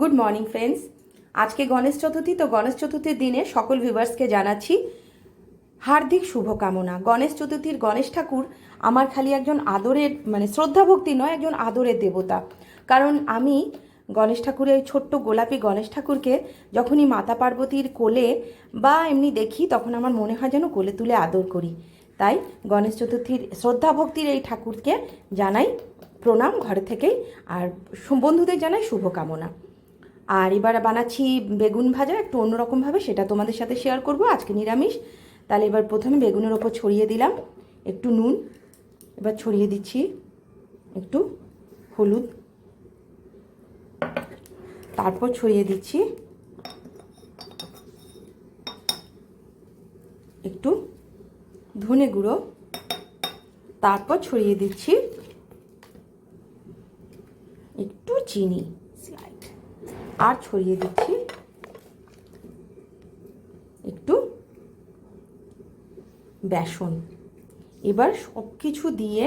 Good morning friends আজকে গণেশ চতুর্থী, তো গণেশ চতুর্থীর দিনে সকল ভিউয়ার্সকে জানাচ্ছি হার্দিক শুভকামনা। গণেশ চতুর্থীর গণেশ ঠাকুর আমার খালি একজন আদরের মানে শ্রদ্ধা ভক্তি নয়, একজন আদরের দেবতা। কারণ আমি গণেশ ঠাকুরের ওই ছোট্ট গোলাপি গণেশ ঠাকুরকে যখনই মাতা পার্বতীর কোলে বা এমনি দেখি, তখন আমার মনে হয় যেন কোলে তুলে আদর করি। তাই গণেশ চতুর্থীর শ্রদ্ধা ভক্তির এই ঠাকুরকে জানাই প্রণাম, ঘরে থেকেই, আর বন্ধুদের জানাই শুভকামনা। আর এবার বানাচ্ছি বেগুন ভাজা, একটু অন্যরকমভাবে সেটা তোমাদের সাথে শেয়ার করব, আজকে নিরামিষ। তাহলে এবার প্রথমে বেগুনের ওপর ছড়িয়ে দিলাম, একটু নুন, এবার ছড়িয়ে দিচ্ছি একটু হলুদ। তারপর ছড়িয়ে দিচ্ছি একটু ধনে গুঁড়ো। তারপর ছড়িয়ে দিচ্ছি একটু চিনি। আর ছড়িয়ে দিচ্ছি। একটু বেসন। এবার সব কিছু দিয়ে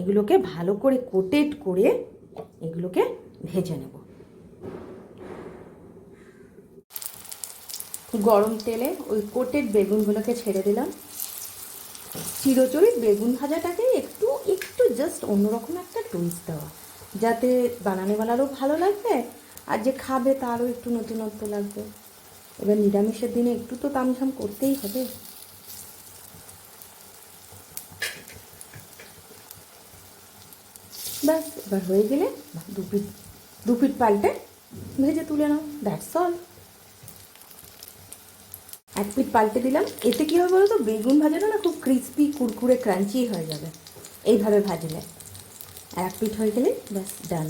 এগুলোকে ভালো করে কোটেড করে এগুলোকে ভেজে নেব। গরম তেলে ওই কোটেড বেগুনগুলোকে ছেড়ে দিলাম। চিরচরিত বেগুন ভাজাটাকে একটু একটু জাস্ট অন্যরকম একটা টুইস্ট দেওয়া। যাতে বানানেওয়ালারও ভালো লাগবে আর যে খাবে তারও একটু নতুনত্ব লাগবে। এবার নিরামিষের দিনে একটু তো তামঝাম করতেই হবে। ব্যাস, এবার হয়ে গেলে দু পিঠ দু পিঠ পাল্টে ভেজে তুলে নাও দ্যাটস অল এক পিঠ পাল্টে দিলাম। এতে কী হবে বলো তো বেগুন ভাজাটা না খুব ক্রিস্পি কুরকুরে ক্রাঞ্চি হয়ে যাবে। এইভাবে ভাজলে। আর এক পিট হয়ে গেলে ব্যাস ডান